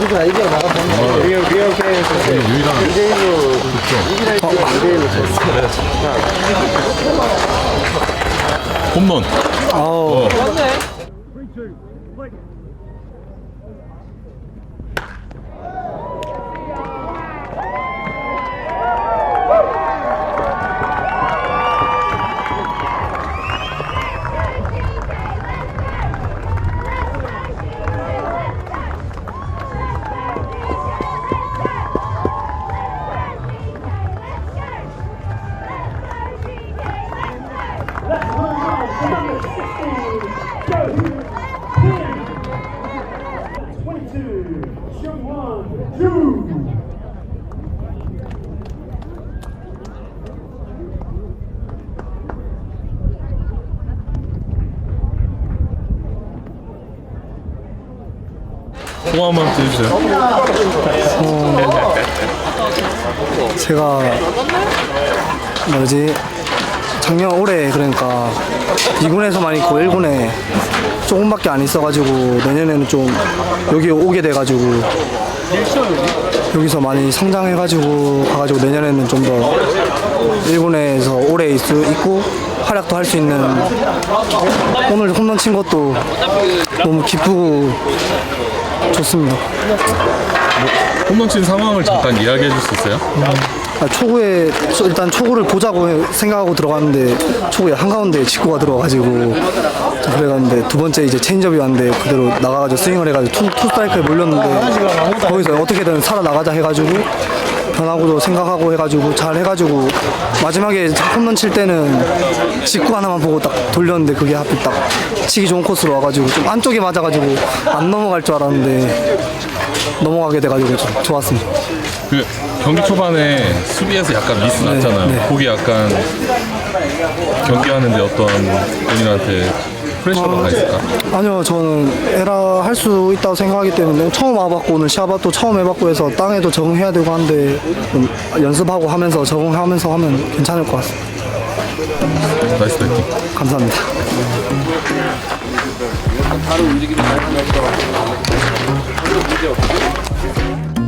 이거 이거 나가 보면 리얼 리얼 게임에서 유일한 이대일로. 이기라 이대일로 졌어. 홈런. 한번 해주세요. 제가 뭐지 작년 올해 그러니까 2군에서만 있고 1군에 조금밖에 안 있어가지고 내년에는 좀 여기 오게 돼가지고 여기서 많이 성장해가지고 가가지고 내년에는 좀 더 1군에서 오래 있, 있고 활약도 할 수 있는 오늘 홈런 친 것도 너무 기쁘고 좋습니다. 홈런 친 상황을 잠깐 이야기해 줄 수 있어요? 아, 초구에 초- 일단 초구를 보자고 해- 생각하고 들어갔는데 초구에 한가운데 직구가 들어가가지고 자, 그래갔는데 두 번째 이제 체인지업이 왔는데 그대로 나가가지고 스윙을 해가지고 투, 투 스트라이크에 몰렸는데 거기서 어떻게든 살아나가자 해가지고 변화구도 생각하고 해가지고 잘 해가지고 마지막에 홈런 칠 때는 직구 하나만 보고 딱 돌렸는데 그게 하필 딱 치기 좋은 코스로 와가지고 좀 안쪽에 맞아가지고 안 넘어갈 줄 알았는데 넘어가게 돼가지고 좀 좋았습니다. 그 경기 초반에 수비에서 약간 미스 났잖아요. 네. 거기 약간 경기하는데 어떤 본인한테 프레셔가 가 있을까? 아니요, 저는 에라 할 수 있다고 생각하기 때문에 처음 와봤고 오늘 시아바또 처음 해봤고 해서 땅에도 적응해야 되고 한데 좀 연습하고 하면서 적응하면서 하면 괜찮을 것 같습니다. 나이스 배팅. 감사합니다. 바로 움직임이 잘 나서 문제 없고